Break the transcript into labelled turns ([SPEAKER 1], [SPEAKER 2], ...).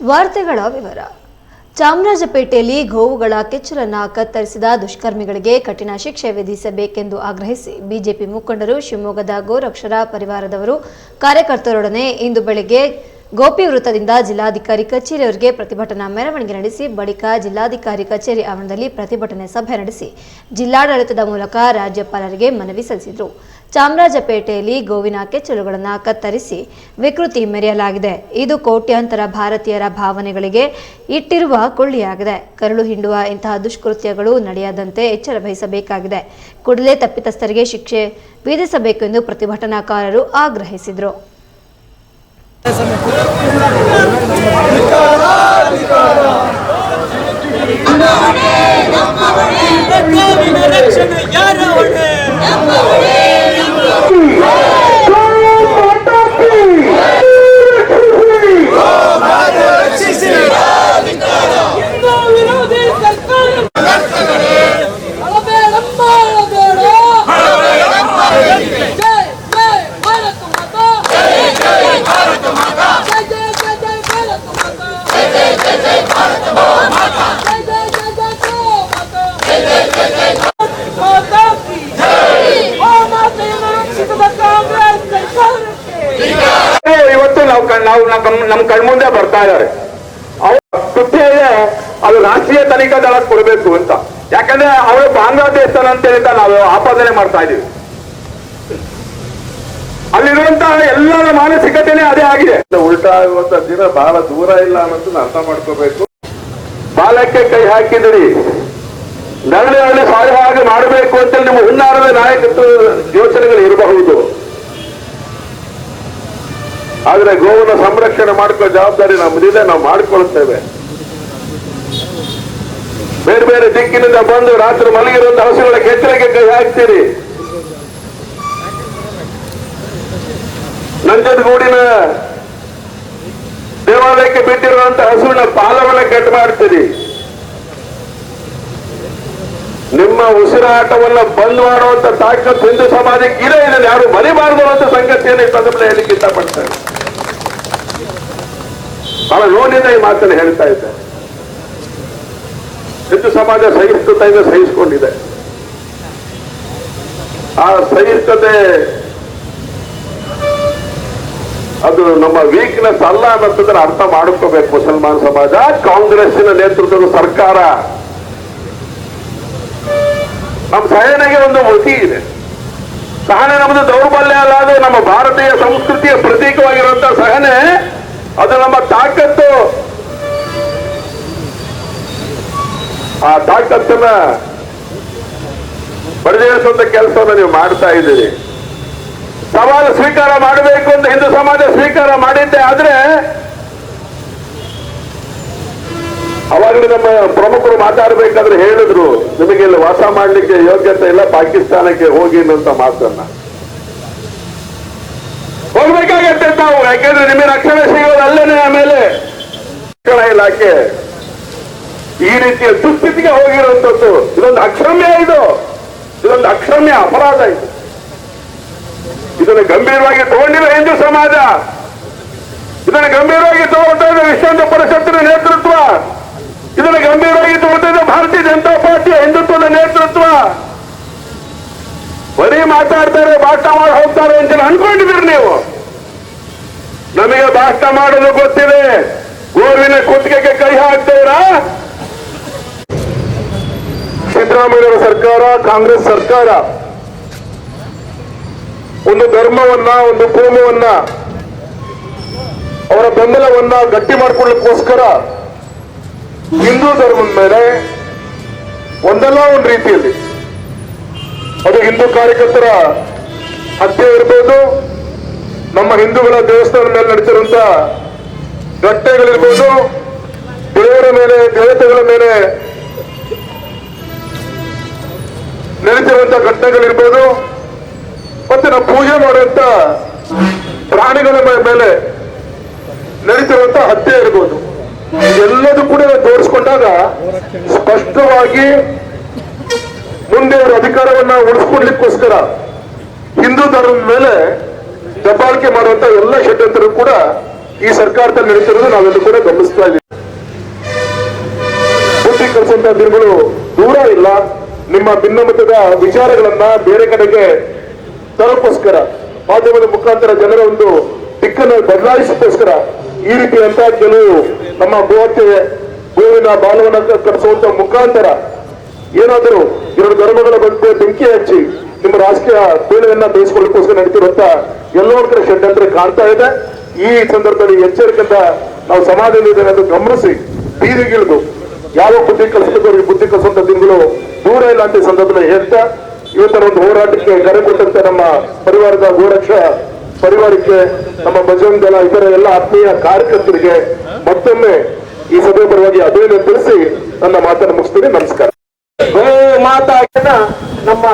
[SPEAKER 1] ವಾರ್ತೆಗಳ ವಿವರ. ಚಾಮರಾಜಪೇಟೆಯಲ್ಲಿ ಗೋವುಗಳ ಕೆಚ್ಚಲನ್ನ ಕತ್ತರಿಸಿದ ದುಷ್ಕರ್ಮಿಗಳಿಗೆ ಕಠಿಣ ಶಿಕ್ಷೆ ವಿಧಿಸಬೇಕೆಂದು ಆಗ್ರಹಿಸಿ ಬಿಜೆಪಿ ಮುಖಂಡರು ಶಿವಮೊಗ್ಗದ ಗೋರಕ್ಷರ ಪರಿವಾರದವರು ಕಾರ್ಯಕರ್ತರೊಡನೆ ಇಂದು ಬೆಳಗ್ಗೆ ಗೋಪಿ ವೃತ್ತದಿಂದ ಜಿಲ್ಲಾಧಿಕಾರಿ ಕಚೇರಿಯವರಿಗೆ ಪ್ರತಿಭಟನಾ ಮೆರವಣಿಗೆ ನಡೆಸಿ ಬಳಿಕ ಜಿಲ್ಲಾಧಿಕಾರಿ ಕಚೇರಿ ಆವರಣದಲ್ಲಿ ಪ್ರತಿಭಟನೆ ಸಭೆ ನಡೆಸಿ ಜಿಲ್ಲಾಡಳಿತದ ಮೂಲಕ ರಾಜ್ಯಪಾಲರಿಗೆ ಮನವಿ ಸಲ್ಲಿಸಿದರು. ಚಾಮರಾಜಪೇಟೆಯಲ್ಲಿ ಗೋವಿನ ಕೆಚ್ಚಲುಗಳನ್ನು ಕತ್ತರಿಸಿ ವಿಕೃತಿ ಮೆರೆಯಲಾಗಿದೆ. ಇದು ಕೋಟ್ಯಾಂತರ ಭಾರತೀಯರ ಭಾವನೆಗಳಿಗೆ ಇಟ್ಟಿರುವ ಕೊಳ್ಳಿಯಾಗಿದೆ. ಕರುಳು ಹಿಂಡುವ ಇಂತಹ ದುಷ್ಕೃತ್ಯಗಳು ನಡೆಯದಂತೆ ಎಚ್ಚರ ವಹಿಸಬೇಕಾಗಿದೆ. ಕೂಡಲೇ ತಪ್ಪಿತಸ್ಥರಿಗೆ ಶಿಕ್ಷೆ ವಿಧಿಸಬೇಕು ಎಂದು ಪ್ರತಿಭಟನಾಕಾರರು ಆಗ್ರಹಿಸಿದರು.
[SPEAKER 2] ನಮ್ಮ ಕಣ್ಮುಂದೆ ಬರ್ತಾ ಇದ್ದಾರೆ ಅವ್ರ ಕೃತ್ಯ ಇದೆ ಅದು ರಾಷ್ಟ್ರೀಯ ತನಿಖಾ ದಳ ಕೊಡಬೇಕು ಅಂತ. ಯಾಕಂದ್ರೆ ಅವರು ಬಾಂಗ್ಲಾದೇಶನ ಅಂತ ಹೇಳಿದ ನಾವು ಆಪಾದನೆ ಮಾಡ್ತಾ ಇದೀವಿ. ಅಲ್ಲಿರುವಂತಹ ಎಲ್ಲರ ಮಾನಸಿಕತೆನೇ ಅದೇ ಆಗಿದೆ.
[SPEAKER 3] ಉಲ್ಟಾ ಆಗುವಂತ ದಿನ ಬಹಳ ದೂರ ಇಲ್ಲ ಅನ್ನೋದನ್ನ ಅರ್ಥ ಮಾಡ್ಕೋಬೇಕು.
[SPEAKER 2] ಬಾಲಕ್ಕೆ ಕೈ ಹಾಕಿದಿರಿ. ನರಳಿ ನರಳಿ ಸಾಧ್ಯವಾಗಿ ಮಾಡಬೇಕು ಅಂತ ನಿಮ್ಮ ಹುನ್ನಾರದ ನಾಯಕತ್ವ ಯೋಚನೆಗಳು ಆದ್ರೆ ಗೋವನ್ನ ಸಂರಕ್ಷಣೆ ಮಾಡ್ಕೊಳ್ಳೋ ಜವಾಬ್ದಾರಿ ನಮ್ಮದಿದೆ ನಾವು ಮಾಡ್ಕೊಳ್ತೇವೆ. ಬೇರೆ ಬೇರೆ ದಿಕ್ಕಿನಿಂದ ಬಂದು ರಾತ್ರಿ ಮಲಗಿರುವಂತ ಹಸುಗಳ ಕೆತ್ತಲೆಗೆ ಕೈ ಹಾಕ್ತೀರಿ. ನಂಜನಗೂಡಿನ ದೇವಾಲಯಕ್ಕೆ ಬಿಟ್ಟಿರುವಂತ ಹಸುವಿನ ಪಾಲವನ್ನ ಕಟ್ ಮಾಡ್ತೀರಿ. ನಿಮ್ಮ ಉಸಿರಾಟವನ್ನ ಬಂದ್ ಮಾಡುವಂತ ತಾಕತ್ ಹಿಂದೂ ಸಮಾಜಕ್ಕೆ ಇದೆ ಇದನ್ನು ಯಾರು ಮರಿಬಾರದು ಅಂತ ಸಂಗತಿಯನ್ನು ಈ ಸಂದರ್ಭದಲ್ಲಿ ಹೇಳಲಿಕ್ಕೆ ಬಹಳ ನೋಡಿದ ಈ ಮಾತನ್ನು ಹೇಳ್ತಾ ಇದ್ದೆ. ಹಿಂದೂ ಸಮಾಜ ಸಹಿಷ್ಣುತೆಯಿಂದ ಸಹಿಸಿಕೊಂಡಿದೆ. ಆ ಸಹಿಷ್ಣುತೆ ಅದು ನಮ್ಮ ವೀಕ್ನೆಸ್ ಅಲ್ಲ ಅನ್ನೋದನ್ನ ಅರ್ಥ ಮಾಡ್ಕೋಬೇಕು ಮುಸಲ್ಮಾನ್ ಸಮಾಜ, ಕಾಂಗ್ರೆಸ್ಸಿನ ನೇತೃತ್ವದ ಸರ್ಕಾರ. ನಮ್ಮ ಸಹನೆಗೆ ಒಂದು ಮೃತಿ ಇದೆ. ಸಹನೆ ನಮ್ಮದು ದೌರ್ಬಲ್ಯ ಅಲ್ಲ, ಅದು ನಮ್ಮ ಭಾರತೀಯ ಸಂಸ್ಕೃತಿಯ ಪ್ರತೀಕವಾಗಿರುವಂತಹ ಸಹನೆ. ಅದು ನಮ್ಮ ತಾಕತ್ತು. ಆ ತಾಕತ್ತನ್ನ ಪರಿಚಯಿಸುವಂತ ಕೆಲಸವನ್ನು ನೀವು ಮಾಡ್ತಾ ಇದ್ದೀರಿ. ಸವಾಲು ಸ್ವೀಕಾರ ಮಾಡಬೇಕು ಅಂತ ಹಿಂದೂ ಸಮಾಜ ಸ್ವೀಕಾರ ಮಾಡಿದ್ದೆ ಆದ್ರೆ ಅವಾಗಲೇ ನಮ್ಮ ಪ್ರಮುಖರು ಮಾತಾಡಬೇಕಾದ್ರೆ ಹೇಳಿದ್ರು ನಿಮಗೆ ಇಲ್ಲಿ ವಾಸ ಮಾಡಲಿಕ್ಕೆ ಯೋಗ್ಯತೆ ಇಲ್ಲ, ಪಾಕಿಸ್ತಾನಕ್ಕೆ ಹೋಗಿ ಅನ್ನುವಂತ ಮಾತನ್ನ ಹೋಗ್ಬೇಕಾಗತ್ತೆ ನಾವು ಯಾಕೆಂದ್ರೆ ನಿಮಗೆ ರಕ್ಷಣೆ ಸಿಗೋದು ಅಲ್ಲೇನೆ ಆಮೇಲೆ ರಕ್ಷಣಾ ಇಲಾಖೆ ಈ ರೀತಿಯ ದುಸ್ಥಿತಿಗೆ ಹೋಗಿರುವಂತದ್ದು ಇದೊಂದು ಅಕ್ಷಮ್ಯ ಇದು. ಇದೊಂದು ಅಕ್ಷಮ್ಯ ಅಪರಾಧ ಇದು. ಇದನ್ನು ಗಂಭೀರವಾಗಿ ತಗೊಂಡಿಲ್ಲ ಹಿಂದೂ ಸಮಾಜ. ಇದನ್ನು ಗಂಭೀರವಾಗಿ ತಗೊಳ್ತಾ ಇದೆ ವಿಶ್ವ ಹಿಂದೂ ಪರಿಷತ್ತಿನ ನೇತೃತ್ವ. ಇದನ್ನು ಗಂಭೀರವಾಗಿ ತಗೊಳ್ತಾ ಇದೆ ಭಾರತೀಯ ಜನತಾ ಪಾರ್ಟಿಯ ಹಿಂದುತ್ವದ ನೇತೃತ್ವ. ಬರೀ ಮಾತಾಡ್ತಾರೆ, ಭಾಷಣ ಮಾಡಿ ಹೋಗ್ತಾರೆ ಅಂತ ಅನ್ಕೊಂಡಿದ್ದೀರಿ ನೀವು. ನಮಗೆ ಭಾಷಣ ಮಾಡೋದು ಗೊತ್ತಿದೆ. ಗೋವಿನ ಕುತ್ತಿಗೆಗೆ ಕೈ ಹಾಕ್ತೀರಾ ಸಿದ್ದರಾಮಯ್ಯವರ ಸರ್ಕಾರ, ಕಾಂಗ್ರೆಸ್ ಸರ್ಕಾರ. ಒಂದು ಧರ್ಮವನ್ನ, ಒಂದು ಕೋಮವನ್ನ ಅವರ ಬೆಂಬಲವನ್ನ ಗಟ್ಟಿ ಮಾಡಿಕೊಳ್ಳಕ್ಕೋಸ್ಕರ ಹಿಂದೂ ಧರ್ಮದ ಮೇಲೆ ಒಂದಲ್ಲ ಒಂದು ರೀತಿಯಲ್ಲಿ. ಅದು ಹಿಂದೂ ಕಾರ್ಯಕರ್ತರ ಹತ್ಯೆ ಇರ್ಬೋದು ನಮ್ಮ ಹಿಂದೂಗಳ ದೇವಸ್ಥಾನದ ಮೇಲೆ ನಡೆಸಿರುವಂತ ಘಟ್ಟೆಗಳಿರ್ಬೋದು, ದೇವರ ಮೇಲೆ, ದೇವತೆಗಳ ಮೇಲೆ ನಡೆಸಿರುವಂತ ಘಟನೆಗಳಿರ್ಬೋದು ಮತ್ತೆ ನಾವು ಪೂಜೆ ಮಾಡುವಂತ ಪ್ರಾಣಿಗಳ ಮೇಲೆ ನಡೀತಿರುವಂತ ಹತ್ಯೆ ಇರ್ಬೋದು. ಎಲ್ಲದೂ ಕೂಡ ತೋರಿಸ್ಕೊಂಡಾಗ ಸ್ಪಷ್ಟವಾಗಿ ಮುಂದೆ ಅವರ ಅಧಿಕಾರವನ್ನ ಉಳಿಸ್ಕೊಡ್ಲಿಕ್ಕೋಸ್ಕರ ಹಿಂದೂ ಧರ್ಮದ ಮೇಲೆ ದಬ್ಬಾಳಿಕೆ ಮಾಡುವಂತ ಎಲ್ಲ ಷಡ್ಯಂತ್ರ ಕೂಡ
[SPEAKER 4] ಈ ಸರ್ಕಾರದಲ್ಲಿ ನಡೀತಿರೋದು ನಾವೆಲ್ಲರೂ ಕೂಡ ಗಮನಿಸ್ತಾ ಇದ್ದೀವಿ. ಬುದ್ಧಿ ಕಲಿಸುವಂತ ದಿನಗಳು ದೂರ ಇಲ್ಲ. ನಿಮ್ಮ ಭಿನ್ನಮತದ ವಿಚಾರಗಳನ್ನ ಬೇರೆ ಕಡೆಗೆ ತರೋಕ್ಕೋಸ್ಕರ ಮಾಧ್ಯಮದ ಮುಖಾಂತರ ಜನರ ಒಂದು ದಿಕ್ಕನ್ನು ಬದಲಾಯಿಸೋಕ್ಕೋಸ್ಕರ ಈ ರೀತಿಯಂತ ಕೆಲವು ನಮ್ಮ ಗೋಹತ್ಯೆ, ಗೋವಿನ ಬಾಲವನ್ನ ಕಟ್ಟಿಸುವಂತ ಮುಖಾಂತರ ಏನಾದರೂ ಎರಡು ಧರ್ಮಗಳ ಬಗ್ಗೆ ಬೆಂಕಿ ಹಚ್ಚಿ ನಿಮ್ಮ ರಾಜಕೀಯ ಬೇಳೆಯನ್ನ ಬೇಯಿಸಿಕೊಳ್ಳೋಕ್ಕೋಸ್ಕರ ನಡೀತಿರುವಂತ ಎಲ್ಲೋ ಕಡೆ ಷಡ್ಯಂತ್ರ ಕಾಣ್ತಾ ಇದೆ. ಈ ಸಂದರ್ಭದಲ್ಲಿ ಎಚ್ಚರಿಕೆಯಿಂದ ನಾವು ಸಮಾಜದಲ್ಲಿ ಇದನ್ನು ಗಮನಿಸಿ ಬೀದಿಗಿಳಿದು ಯಾವ ಬುದ್ಧಿ ಕಲಿಸಬೇಕು ಬುದ್ಧಿ ಕಲಿಸುವಂತ ದಿನಗಳು ದೂರ ಇಲ್ಲ ಅಂತ ಸಂದರ್ಭದಲ್ಲಿ ಹೇಳ್ತಾ, ಇವತ್ತರ ಒಂದು ಹೋರಾಟಕ್ಕೆ ಕರೆ ಕೊಟ್ಟಂತೆ ನಮ್ಮ ಪರಿವಾರದ ಗೋರಕ್ಷ, ಪರಿವಾರಕ್ಕೆ, ನಮ್ಮ ಬಜರಂಗ್ ದಳ, ಇತರ ಎಲ್ಲ ಆತ್ಮೀಯ ಕಾರ್ಯಕರ್ತರಿಗೆ ಮತ್ತೊಮ್ಮೆ ಈ ಸಭೆ ಪರವಾಗಿ ಅಭಿನಂದನೆ ತಿಳಿಸಿ ನನ್ನ ಮಾತನ್ನು ಮುಗಿಸ್ತೀನಿ. ನಮಸ್ಕಾರ. ನಮ್ಮ